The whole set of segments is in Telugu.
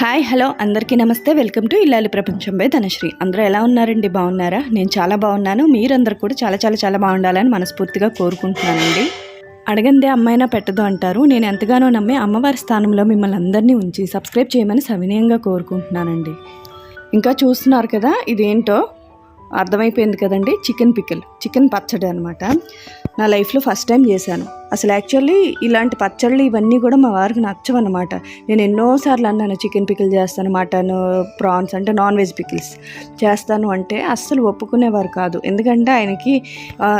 హాయ్ హలో అందరికీ నమస్తే. వెల్కమ్ టు ఇల్లాలి ప్రపంచం బై ధనశ్రీ. అందరూ ఎలా ఉన్నారండి? బాగున్నారా? నేను చాలా బాగున్నాను. మీరందరూ కూడా చాలా చాలా చాలా బాగుండాలని మనస్ఫూర్తిగా కోరుకుంటున్నానండి. అడగందే అమ్మాయినా పెట్టదు అంటారు. నేను ఎంతగానో నమ్మి అమ్మవారి స్థానంలో మిమ్మల్ని అందరినీ ఉంచి సబ్స్క్రైబ్ చేయమని సవినయంగా కోరుకుంటున్నానండి. ఇంకా చూస్తున్నారు కదా ఇదేంటో? అర్థమైపోయింది కదండి. చికెన్ పికిల్ చికెన్ పచ్చడి అనమాట నా లైఫ్లో ఫస్ట్ టైం చేశాను. అసలు యాక్చువల్లీ ఇలాంటి పచ్చళ్ళు ఇవన్నీ కూడా మా వారికి నచ్చవన్నమాట నేను ఎన్నోసార్లు అన్నాను చికెన్ పికిల్ చేస్తాను మటన్ ప్రాన్స్ అంటే నాన్ వెజ్ పికిల్స్ చేస్తాను అంటే అస్సలు ఒప్పుకునేవారు కాదు. ఎందుకంటే ఆయనకి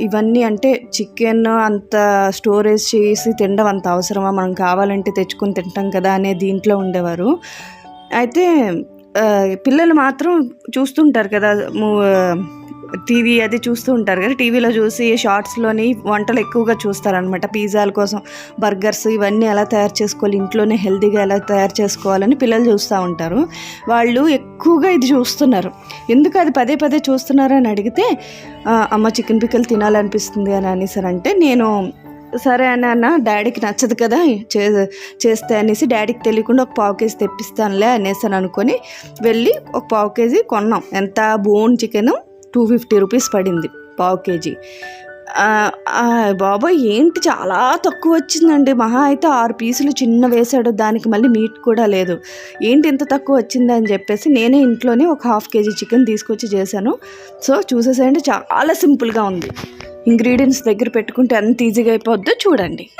ఇవన్నీ అంటే చికెన్ అంత స్టోరేజ్ చేసి తినడం అంత అవసరమా? మనం కావాలంటే తెచ్చుకొని తింటాం కదా అనే దీంట్లో ఉండేవారు. అయితే పిల్లలు మాత్రం చూస్తుంటారు కదా టీవీ అది చూస్తూ ఉంటారు కదా టీవీలో చూసి షార్ట్స్లోని వంటలు ఎక్కువగా చూస్తారనమాట పిజ్జాల కోసం బర్గర్స్ ఇవన్నీ ఎలా తయారు చేసుకోవాలి ఇంట్లోనే హెల్తీగా ఎలా తయారు చేసుకోవాలని పిల్లలు చూస్తూ ఉంటారు. వాళ్ళు ఎక్కువగా ఇది చూస్తున్నారు. ఎందుకు అది పదే పదే చూస్తున్నారు అని అడిగితే అమ్మ చికెన్ పిక్కలు తినాలనిపిస్తుంది అని అనేసారంటే నేను సరే అని అన్న డాడీకి నచ్చదు కదా చే చేస్తే అనేసి డాడీకి తెలియకుండా ఒక పావు కేజీ తెప్పిస్తానులే అనేసి అని అనుకొని వెళ్ళి ఒక పావు కేజీ కొన్నాం. ఎంత? Bone chicken two fifty rupees పడింది పావు కేజీ. బాబాయ్ ఏంటి చాలా తక్కువ వచ్చిందండి. మహా అయితే ఆరు పీసులు చిన్న వేసాడు దానికి మళ్ళీ మీట్ కూడా లేదు. ఏంటి ఇంత తక్కువ వచ్చింది అని చెప్పేసి నేనే ఇంట్లోనే ఒక హాఫ్ కేజీ చికెన్ తీసుకొచ్చి చేశాను. సో చూసేసేయండి చాలా సింపుల్గా ఉంది. ఇంగ్రీడియంట్స్ దగ్గర పెట్టుకుంటే ఎంత ఈజీగా అయిపోద్దో చూడండి.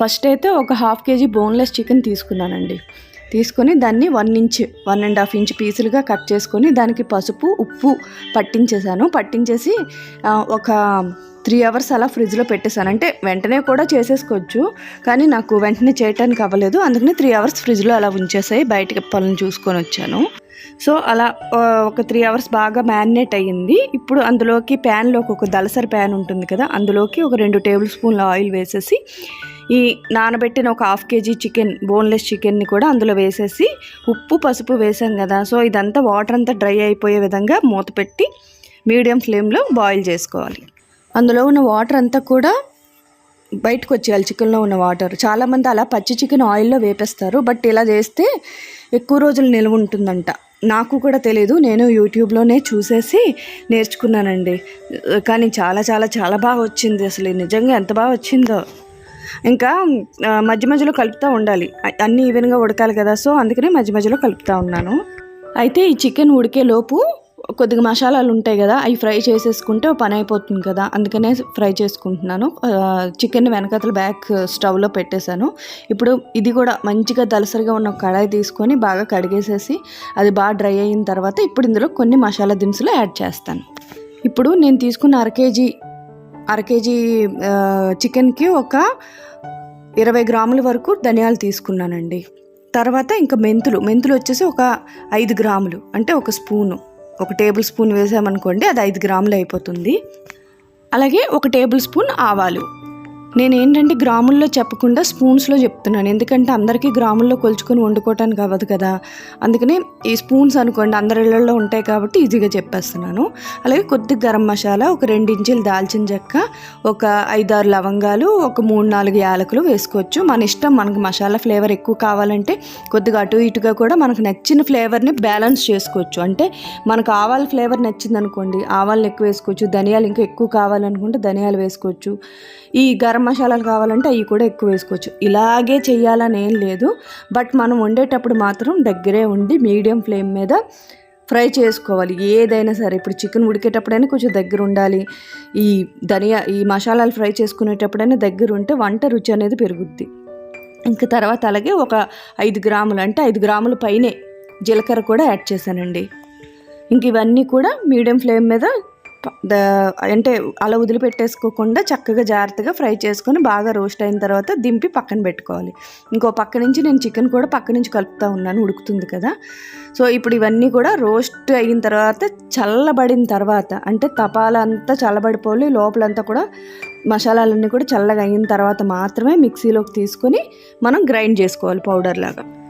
ఫస్ట్ అయితే ఒక హాఫ్ కేజీ బోన్లెస్ చికెన్ తీసుకున్నానండి. తీసుకొని దాన్ని one inch one and half inch పీసులుగా cut చేసుకొని దానికి పసుపు ఉప్పు పట్టించేసాను పట్టించేసి ఒక త్రీ అవర్స్ అలా ఫ్రిడ్జ్లో పెట్టేశాను. అంటే వెంటనే కూడా చేసేసుకోవచ్చు కానీ నాకు వెంటనే చేయటానికి అవ్వలేదు. అందుకని త్రీ అవర్స్ ఫ్రిడ్జ్లో అలా ఉంచేసాయి బయటకి పళ్ళని చూసుకొని వచ్చాను. సో అలా ఒక త్రీ అవర్స్ బాగా మ్యారినేట్ అయ్యింది. ఇప్పుడు అందులోకి ప్యాన్లోకి ఒక దలసరి ప్యాన్ ఉంటుంది కదా అందులోకి ఒక రెండు టేబుల్ స్పూన్ల ఆయిల్ వేసేసి ఈ నానబెట్టిన ఒక హాఫ్ కేజీ చికెన్ బోన్లెస్ చికెన్ని కూడా అందులో వేసేసి ఉప్పు పసుపు వేసాం కదా సో ఇదంతా వాటర్ అంతా డ్రై అయిపోయే విధంగా మూత పెట్టి మీడియం ఫ్లేమ్లో బాయిల్ చేసుకోవాలి. అందులో ఉన్న వాటర్ అంతా కూడా బయటకు వచ్చేయాలి చికెన్లో ఉన్న వాటర్. చాలామంది అలా పచ్చి చికెన్ ఆయిల్లో వేపేస్తారు బట్ ఇలా చేస్తే ఎక్కువ రోజులు నిల్వ ఉంటుందంట. నాకు కూడా తెలియదు నేను యూట్యూబ్లోనే చూసేసి నేర్చుకున్నానండి. కానీ చాలా చాలా చాలా బాగా వచ్చింది అసలు. నిజంగా ఎంత బాగా వచ్చిందో. ఇంకా మధ్య మధ్యలో కలుపుతూ ఉండాలి. అన్నీ ఈవెన్గా ఉడకాలి కదా సో అందుకనే మధ్య మధ్యలో కలుపుతూ ఉన్నాను. అయితే ఈ చికెన్ ఉడికే లోపు కొద్దిగా మసాలాలు ఉంటాయి కదా అవి ఫ్రై చేసేసుకుంటే పని అయిపోతుంది కదా. అందుకనే ఫ్రై చేసుకుంటున్నాను. చికెన్ వెనకతల బ్యాక్ స్టవ్లో పెట్టేశాను. ఇప్పుడు ఇది కూడా మంచిగా దలసరిగా ఉన్న కడాయి తీసుకొని బాగా కడిగేసేసి అది బాగా డ్రై అయిన తర్వాత ఇప్పుడు ఇందులో కొన్ని మసాలా దినుసులు యాడ్ చేస్తాను. ఇప్పుడు నేను తీసుకున్న అర కేజీ అర కేజీ చికెన్కి ఒక ఇరవై గ్రాముల వరకు ధనియాలు తీసుకున్నానండి. తర్వాత ఇంకా మెంతులు మెంతులు వచ్చేసి ఒక ఐదు గ్రాములు అంటే ఒక స్పూను. ఒక టేబుల్ స్పూన్ వేసామనుకోండి అది ఐదు గ్రాములు అయిపోతుంది. అలాగే ఒక టేబుల్ స్పూన్ ఆవాలు. నేను ఏంటంటే గ్రాముల్లో చెప్పకుండా స్పూన్స్లో చెప్తున్నాను. ఎందుకంటే అందరికీ గ్రాముల్లో కొలుచుకొని వండుకోవటానికి అవ్వదు కదా. అందుకనే ఈ స్పూన్స్ అనుకోండి అందరిళ్ళల్లో ఉంటాయి కాబట్టి ఈజీగా చెప్పేస్తున్నాను. అలాగే కొద్ది గరం మసాలా ఒక రెండు దాల్చిన చెక్క ఒక ఐదారు లవంగాలు ఒక మూడు నాలుగు యాలకులు వేసుకోవచ్చు. మన ఇష్టం మనకు మసాలా ఫ్లేవర్ ఎక్కువ కావాలంటే కొద్దిగా అటు ఇటుగా కూడా మనకు నచ్చిన ఫ్లేవర్ని బ్యాలెన్స్ చేసుకోవచ్చు. అంటే మనకు ఆవాల ఫ్లేవర్ నచ్చింది అనుకోండి ఆవాలను ఎక్కువ వేసుకోవచ్చు. ధనియాలు ఇంకా ఎక్కువ కావాలనుకుంటే ధనియాలు వేసుకోవచ్చు. ఈ గరం మసాలాలు కావాలంటే అవి కూడా ఎక్కువ వేసుకోవచ్చు. ఇలాగే చేయాలని ఏం లేదు. బట్ మనం వండేటప్పుడు మాత్రం దగ్గరే ఉండి మీడియం ఫ్లేమ్ మీద ఫ్రై చేసుకోవాలి. ఏదైనా సరే ఇప్పుడు చికెన్ ఉడికేటప్పుడైనా కొంచెం దగ్గర ఉండాలి. ఈ ధనియా ఈ మసాలాలు ఫ్రై చేసుకునేటప్పుడైనా దగ్గర ఉంటే వంట రుచి అనేది పెరుగుద్ది. ఇంకా తర్వాత అలాగే ఒక ఐదు గ్రాములు అంటే ఐదు గ్రాముల పైనే జీలకర్ర కూడా యాడ్ చేశానండి. ఇంక ఇవన్నీ కూడా మీడియం ఫ్లేమ్ మీద అంటే అలా వదిలిపెట్టేసుకోకుండా చక్కగా జాగ్రత్తగా ఫ్రై చేసుకొని బాగా రోస్ట్ అయిన తర్వాత దింపి పక్కన పెట్టుకోవాలి. ఇంకో పక్క నుంచి నేను చికెన్ కూడా పక్క నుంచి కలుపుతూ ఉన్నాను ఉడుకుతుంది కదా. సో ఇప్పుడు ఇవన్నీ కూడా రోస్ట్ అయిన తర్వాత చల్లబడిన తర్వాత అంటే తపాల అంతా చల్లబడిపోయి లోపలంతా కూడా మసాలాలన్నీ కూడా చల్లగా అయిన తర్వాత మాత్రమే మిక్సీలోకి తీసుకొని మనం గ్రైండ్ చేసుకోవాలి పౌడర్ లాగా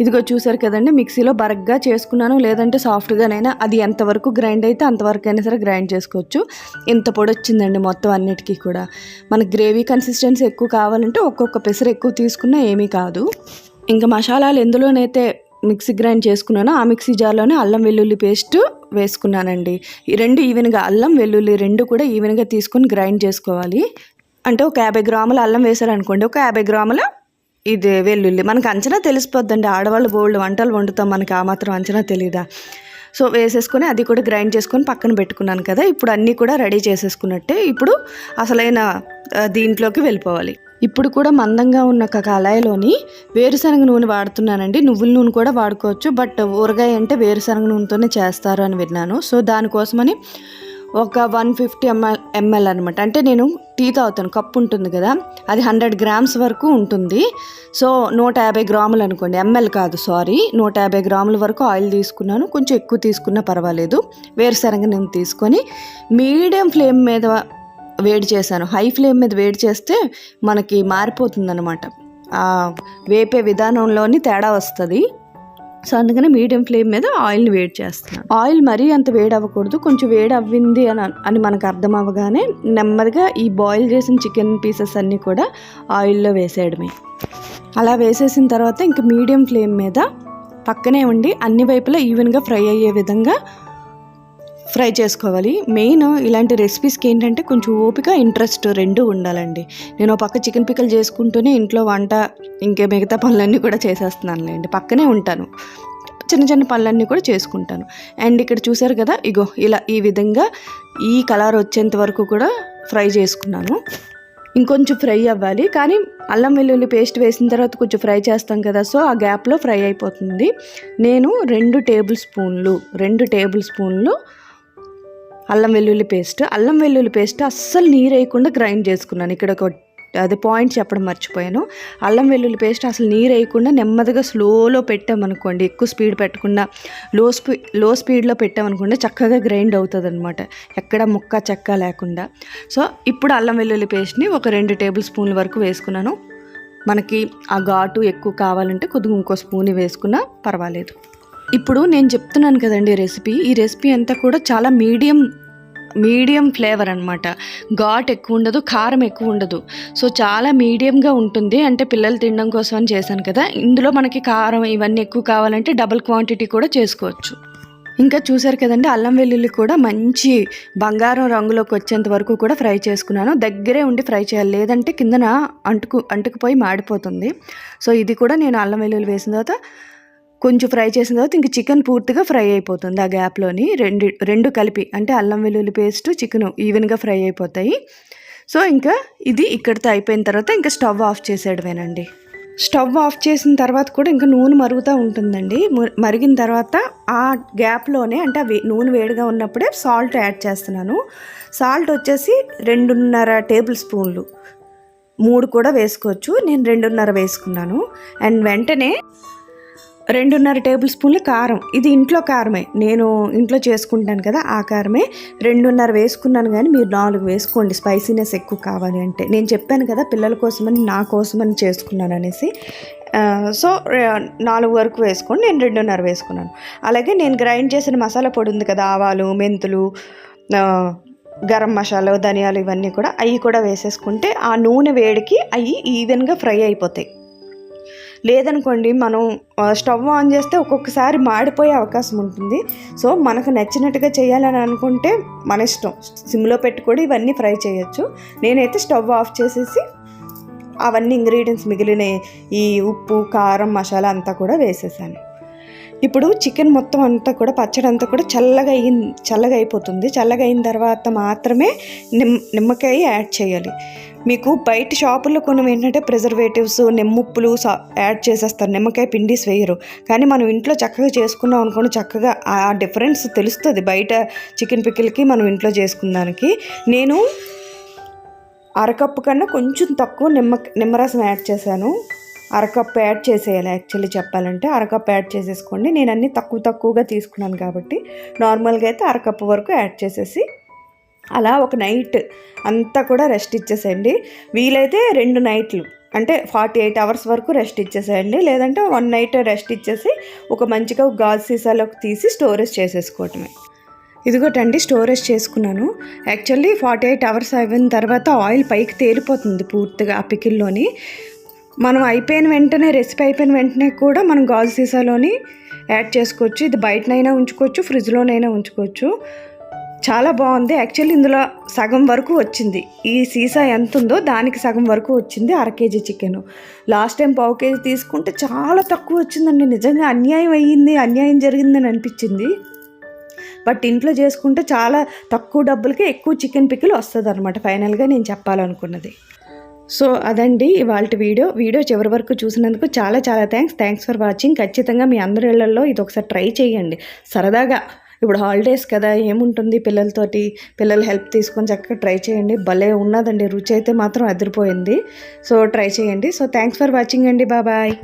ఇదిగో చూసారు కదండి మిక్సీలో బరగ్గా చేసుకున్నాను లేదంటే సాఫ్ట్గానైనా అది ఎంతవరకు గ్రైండ్ అయితే అంతవరకు అయినా సరే గ్రైండ్ చేసుకోవచ్చు. ఇంత పొడి వచ్చిందండి మొత్తం అన్నిటికీ కూడా. మనకి గ్రేవీ కన్సిస్టెన్సీ ఎక్కువ కావాలంటే ఒక్కొక్క పెసరు ఎక్కువ తీసుకున్నా ఏమీ కాదు. ఇంకా మసాలాలు ఎందులోనైతే మిక్సీ గ్రైండ్ చేసుకున్నానో ఆ మిక్సీ జార్లోనే అల్లం వెల్లుల్లి పేస్ట్ వేసుకున్నానండి. ఈ రెండు ఈవెన్గా అల్లం వెల్లుల్లి రెండు కూడా ఈవెన్గా తీసుకొని గ్రైండ్ చేసుకోవాలి. అంటే ఒక యాభై గ్రాముల అల్లం వేసారనుకోండి ఒక యాభై గ్రాముల ఇది వెల్లుల్లి. మనకు అంచనా తెలిసిపోద్దండి. ఆడవాళ్ళు బోల్డ్ వంటలు వండుతాం మనకి ఆ మాత్రం అంచనా తెలీదా? సో వేసేసుకొని అది కూడా గ్రైండ్ చేసుకొని పక్కన పెట్టుకున్నాను కదా ఇప్పుడు అన్నీ కూడా రెడీ చేసేసుకున్నట్టే ఇప్పుడు అసలైన దీంట్లోకి వెళ్ళిపోవాలి. ఇప్పుడు కూడా మందంగా ఉన్న ఒక కళాయిలోని వేరుశనగ నూనె వాడుతున్నానండి. నువ్వుల నూనె కూడా వాడుకోవచ్చు బట్ ఊరగాయ అంటే వేరుశనగ నూనెతోనే చేస్తారు అని విన్నాను. సో దానికోసమని ఒక వన్ ఫిఫ్టీ ఎంఎల్ ఎంఎల్ అనమాట అంటే నేను టీ తాగుతాను కప్పు ఉంటుంది కదా అది హండ్రెడ్ గ్రామ్స్ వరకు ఉంటుంది. సో నూట యాభై గ్రాములు అనుకోండి ఎంఎల్ కాదు సారీ నూట యాభై గ్రాముల వరకు ఆయిల్ తీసుకున్నాను కొంచెం ఎక్కువ తీసుకున్నా పర్వాలేదు. వేరుశనగ నేను తీసుకొని మీడియం ఫ్లేమ్ మీద వేడి చేశాను. హై ఫ్లేమ్ మీద వేడి చేస్తే మనకి మారిపోతుంది అనమాట వేపే విధానంలోని తేడా వస్తుంది. సో అందుకని మీడియం ఫ్లేమ్ మీద ఆయిల్ని వేడి చేస్తున్నాను ఆయిల్ మరీ అంత వేడి అవ్వకూడదు కొంచెం వేడి అవ్వింది అని అని మనకు అర్థం అవ్వగానే నెమ్మదిగా ఈ బాయిల్ చేసిన చికెన్ పీసెస్ అన్నీ కూడా ఆయిల్లో వేసేయడమే. అలా వేసేసిన తర్వాత ఇంక మీడియం ఫ్లేమ్ మీద పక్కనే ఉండి అన్ని వైపులా ఈవెన్గా ఫ్రై అయ్యే విధంగా ఫ్రై చేసుకోవాలి. మెయిన్ ఇలాంటి రెసిపీస్కి ఏంటంటే కొంచెం ఓపిక ఇంట్రెస్ట్ రెండు ఉండాలండి. నేను ఒక పక్క చికెన్ పిక్కలు చేసుకుంటూనే ఇంట్లో వంట ఇంకే మిగతా పనులన్నీ కూడా చేసేస్తున్నానులేండి పక్కనే ఉంటాను. చిన్న చిన్న పనులన్నీ కూడా చేసుకుంటాను. అండ్ ఇక్కడ చూసారు కదా ఇగో ఇలా ఈ విధంగా ఈ కలర్ వచ్చేంత వరకు కూడా ఫ్రై చేసుకున్నాను. ఇంకొంచెం ఫ్రై అవ్వాలి. కానీ అల్లం వెల్లుల్లి పేస్ట్ వేసిన తర్వాత కొంచెం ఫ్రై చేస్తాం కదా సో ఆ గ్యాప్లో ఫ్రై అయిపోతుంది. నేను రెండు టేబుల్ స్పూన్లు రెండు టేబుల్ స్పూన్లు అల్లం వెల్లుల్లి పేస్ట్. అల్లం వెల్లుల్లి పేస్ట్ అస్సలు నీరు వేయకుండా గ్రైండ్ చేసుకున్నాను. ఇక్కడ ఒక అది పాయింట్ చెప్పడం మర్చిపోయాను. అల్లం వెల్లుల్లి పేస్ట్ అసలు నీరు వేయకుండా నెమ్మదిగా స్లోలో పెట్టామనుకోండి ఎక్కువ స్పీడ్ పెట్టకుండా లో స్పీ లో స్పీడ్లో పెట్టామనుకోండి చక్కగా గ్రైండ్ అవుతుంది అనమాట ఎక్కడ ముక్క చెక్క లేకుండా. సో ఇప్పుడు అల్లం వెల్లుల్లి పేస్ట్ని ఒక రెండు టేబుల్ స్పూన్ల వరకు వేసుకున్నాను. మనకి ఆ ఘాటు ఎక్కువ కావాలంటే కొద్దిగా ఇంకో స్పూన్ వేసుకున్నా పర్వాలేదు. ఇప్పుడు నేను చెప్తున్నాను కదండి రెసిపీ ఈ రెసిపీ అంతా కూడా చాలా మీడియం మీడియం ఫ్లేవర్ అనమాట ఘాట్ ఎక్కువ ఉండదు కారం ఎక్కువ ఉండదు. సో చాలా మీడియంగా ఉంటుంది. అంటే పిల్లలు తినడం కోసం అని చేశాను కదా. ఇందులో మనకి కారం ఇవన్నీ ఎక్కువ కావాలంటే డబుల్ క్వాంటిటీ కూడా చేసుకోవచ్చు. ఇంకా చూసారు కదండి అల్లం వెల్లుల్లి కూడా మంచి బంగారం రంగులోకి వచ్చేంత వరకు కూడా ఫ్రై చేసుకున్నాను. దగ్గరే ఉండి ఫ్రై చేయాలి. లేదంటే కిందన అంటుకు అంటుకుపోయి మాడిపోతుంది. సో ఇది కూడా నేను అల్లం వెల్లుల్లి వేసిన తర్వాత కొంచెం ఫ్రై చేసిన తర్వాత ఇంక చికెన్ పూర్తిగా ఫ్రై అయిపోతుంది. ఆ గ్యాప్లోని రెండు రెండు కలిపి అంటే అల్లం వెల్లుల్లి పేస్ట్ చికెన్ ఈవెన్గా ఫ్రై అయిపోతాయి. సో ఇంకా ఇది ఇక్కడితో అయిపోయిన తర్వాత ఇంకా స్టవ్ ఆఫ్ చేసేయడమేనండి. స్టవ్ ఆఫ్ చేసిన తర్వాత కూడా ఇంకా నూనె మరుగుతూ ఉంటుందండి. మరిగిన తర్వాత ఆ గ్యాప్లోనే అంటే ఆ వే- నూనె వేడిగా ఉన్నప్పుడే సాల్ట్ యాడ్ చేస్తున్నాను. సాల్ట్ వచ్చేసి రెండున్నర టేబుల్ స్పూన్లు. మూడు కూడా వేసుకోవచ్చు. నేను రెండున్నర వేసుకున్నాను. అండ్ వెంటనే రెండున్నర టేబుల్ స్పూన్ల కారం. ఇది ఇంట్లో కారమే. నేను ఇంట్లో చేసుకుంటాను కదా ఆ కారమే. రెండున్నర వేసుకున్నాను కానీ మీరు నాలుగు వేసుకోండి. స్పైసీనెస్ ఎక్కువ కావాలి అంటే. నేను చెప్పాను కదా పిల్లల కోసమని నా కోసమని చేసుకున్నాను అనేసి. సో నాలుగు వరకు వేసుకొని నేను రెండున్నర వేసుకున్నాను. అలాగే నేను గ్రైండ్ చేసిన మసాలా పొడి ఉంది కదా ఆవాలు మెంతులు గరం మసాలా ధనియాలు ఇవన్నీ కూడా అవి కూడా వేసేసుకుంటే ఆ నూనె వేడికి అవి ఈవెన్గా ఫ్రై అయిపోతాయి. లేదనుకోండి మనం స్టవ్ ఆన్ చేస్తే ఒక్కొక్కసారి మాడిపోయే అవకాశం ఉంటుంది. సో మనకు నచ్చినట్టుగా చేయాలని అనుకుంటే మన ఇష్టం. సిమ్లో పెట్టి కూడా ఇవన్నీ ఫ్రై చేయొచ్చు. నేనైతే స్టవ్ ఆఫ్ చేసేసి అవన్నీ ఇంగ్రీడియంట్స్ మిగిలిన ఈ ఉప్పు కారం మసాలా అంతా కూడా వేసేసాను. ఇప్పుడు చికెన్ మొత్తం అంతా కూడా పచ్చడి అంతా కూడా చల్లగా అయిన చల్లగా అయిపోతుంది. చల్లగా అయిన తర్వాత మాత్రమే నిమ్ నిమ్మకాయ యాడ్ చేయాలి. మీకు బయట షాపుల్లో కొన్ని ఏంటంటే ప్రిజర్వేటివ్స్ నిమ్ముప్పులు సా- యాడ్ చేసేస్తారు. నిమ్మకాయ పిండిస్ వేయరు. కానీ మనం ఇంట్లో చక్కగా చేసుకున్నాం అనుకోండి చక్కగా ఆ డిఫరెన్స్ తెలుస్తుంది. బయట చికెన్ పిక్కిల్కి మనం ఇంట్లో చేసుకున్నానికి నేను అరకప్పు కన్నా కొంచెం తక్కువ నిమ్మ నిమ్మరసం యాడ్ చేశాను. అరకప్పు యాడ్ చేసేయాలి యాక్చువల్లీ చెప్పాలంటే. అరకప్పు యాడ్ చేసేసుకోండి. నేను అన్నీ తక్కువ తక్కువగా తీసుకున్నాను కాబట్టి నార్మల్గా అయితే అరకప్పు వరకు యాడ్ చేసేసి అలా ఒక నైట్ అంతా కూడా రెస్ట్ ఇచ్చేసేయండి. వీలైతే రెండు నైట్లు అంటే ఫార్టీ ఎయిట్ అవర్స్ వరకు రెస్ట్ ఇచ్చేసేయండి. లేదంటే వన్ నైట్ రెస్ట్ ఇచ్చేసి ఒక మంచిగా గాజు సీసాలోకి తీసి స్టోరేజ్ చేసేసుకోవటమే. ఇదిగోటండి స్టోరేజ్ చేసుకున్నాను. యాక్చువల్లీ ఫార్టీ ఎయిట్ అవర్స్ అయిన తర్వాత ఆయిల్ పైకి తేలిపోతుంది పూర్తిగా ఆ పికిల్లోని. మనం అయిపోయిన వెంటనే రెసిపీ అయిపోయిన వెంటనే కూడా మనం గాజు సీసాలోని యాడ్ చేసుకోవచ్చు. ఇది బయటనైనా ఉంచుకోవచ్చు ఫ్రిడ్జ్లోనైనా ఉంచుకోవచ్చు. చాలా బాగుంది. యాక్చువల్లీ ఇందులో సగం వరకు వచ్చింది. ఈ సీసా ఎంత ఉందో దానికి సగం వరకు వచ్చింది అర కేజీ చికెన్. లాస్ట్ టైం పావు కేజీ తీసుకుంటే చాలా తక్కువ వచ్చిందండి. నిజంగా అన్యాయం అయ్యింది అన్యాయం జరిగిందని అనిపించింది. బట్ ఇంట్లో చేసుకుంటే చాలా తక్కువ డబ్బులకే ఎక్కువ చికెన్ పికిల్ వస్తుంది అనమాట ఫైనల్గా నేను చెప్పాలనుకున్నది. సో అదండి ఇవాళ వీడియో. వీడియో చివరి వరకు చూసినందుకు చాలా చాలా థ్యాంక్స్ థ్యాంక్స్ ఫర్ వాచింగ్ ఖచ్చితంగా మీ అందరి ఇళ్ళలో ఇది ఒకసారి ట్రై చేయండి. సరదాగా ఇప్పుడు హాలిడేస్ కదా ఏముంటుంది పిల్లలతోటి? పిల్లల హెల్ప్ తీసుకొని చక్కగా ట్రై చేయండి. భలే ఉన్నదండి రుచి అయితే మాత్రం అదిరిపోయింది. సో ట్రై చేయండి. సో థ్యాంక్స్ ఫర్ వాచింగ్ అండి. బాబాయ్